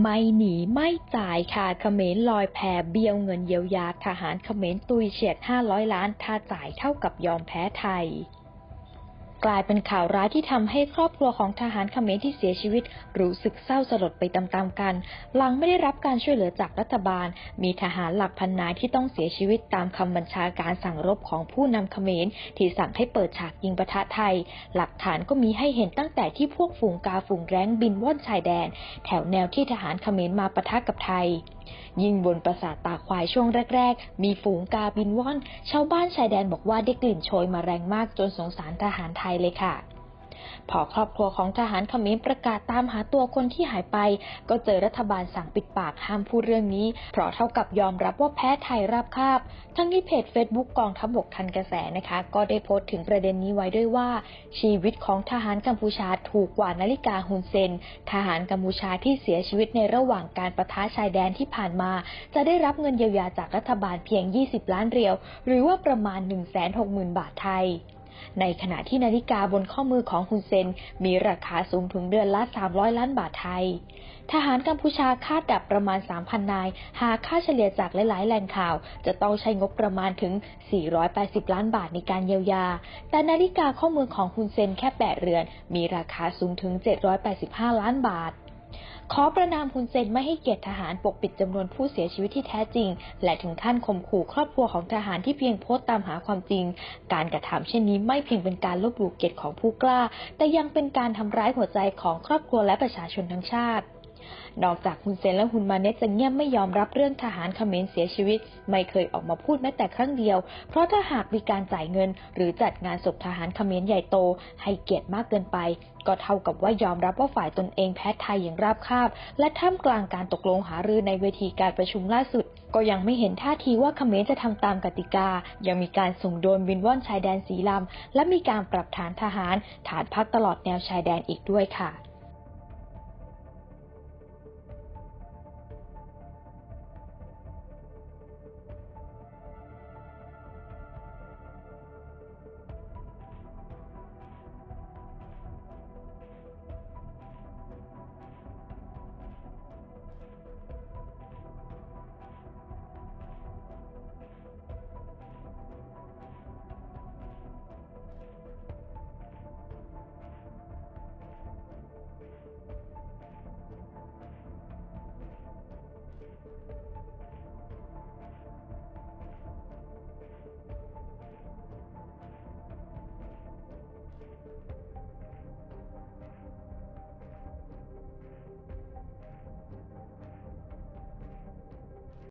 ไม่หนีไม่จ่ายค่ะเขมรลอยแพเบี้ยวเงินเยียวยาทหารเขมรตุยเฉียด 500 ล้าน ถ้าจ่ายเท่ากับยอมแพ้ไทย กลายเป็นข่าวร้ายที่ทำให้ครอบครัวของทหารเขมรที่เสียชีวิต รู้สึกเศร้าสลดไปตามๆกัน หลังไม่ได้รับการช่วยเหลือจากรัฐบาล มีทหารหลักพันนายที่ต้องเสียชีวิตตามคำบัญชาการสั่งรบของผู้นำเขมรที่สั่งให้เปิดฉากยิงปะทะไทย หลักฐานก็มีให้เห็นตั้งแต่ที่พวกฝูงกาฝูงแร้งบินว่อนชายแดน แถวแนวที่ทหารเขมรมาปะทะกับไทยยิ่งบนปราสาทตาควายช่วงแรก ๆ มีฝูงกาบินว่อน ชาวบ้านชายแดนบอกว่าได้กลิ่นโชยมาแรงมากจนสงสารทหารไทยเลยค่ะ พอครอบครัวของทหารเขมรประกาศตามหาตัวคนที่หายไป ก็เจอรัฐบาลสั่งปิดปากห้ามพูดเรื่องนี้ เพราะเท่ากับยอมรับว่าแพ้ไทยราบคาบ ทั้งที่เพจ Facebook กองทัพบกทันกระแสนะคะ ก็ได้โพสต์ถึงประเด็นนี้ไว้ด้วยว่า ชีวิตของทหารกัมพูชาถูกกว่านาฬิกาฮุนเซน ทหารกัมพูชาที่เสียชีวิตในระหว่างการประทะชายแดนที่ผ่านมา จะได้รับเงินเยียวยาจากรัฐบาลเพียง 20 ล้านเรียว หรือว่าประมาณ 160,000 บาทไทย ในขณะที่นาฬิกาบนข้อมือของฮุนเซนมีราคาสูงถึงเดือนละ 300 ล้านบาทไทย ทหารกัมพูชาคาดดับประมาณ 3,000 นาย หากค่าเฉลี่ยจากหลาย ๆ แหล่งข่าว จะต้องใช้งบประมาณถึง 480 ล้านบาทในการเยียวยา แต่นาฬิกาข้อมือของฮุนเซนแค่แปดเรือน มีราคาสูงถึง 785 ล้านบาท ขอประนามฮุนเซนไม่ให้เกียรติทหารปกปิดจำนวนผู้เสียชีวิตที่แท้จริง และถึงขั้นข่มขู่ครอบครัวของทหารที่เพียงโพสต์ตามหาความจริง การกระทำเช่นนี้ไม่เพียงเป็นการลบหลู่เกียรติของผู้กล้า แต่ยังเป็นการทำร้ายหัวใจของครอบครัวและประชาชนทั้งชาติ นอกจากฮุนเซนและฮุนมาเนตจะเงียบไม่ยอมรับเรื่องทหารเขมรเสียชีวิต ไม่เคยออกมาพูดแม้แต่ครั้งเดียว เพราะถ้าหากมีการจ่ายเงิน หรือจัดงานศพทหารเขมรใหญ่โต ให้เกียรติมากเกินไป ก็เท่ากับว่ายอมรับว่าฝ่ายตนเองแพ้ไทยอย่างราบคาบ และท่ามกลางการตกลงหารือในเวทีการประชุมล่าสุด ก็ยังไม่เห็นท่าทีว่าเขมรจะทำตามกติกา ยังมีการส่งโดนบินว่อนชายแดนสีลำและมีการปรับฐานทหาร ฐานพักตลอดแนวชายแดนอีกด้วยค่ะ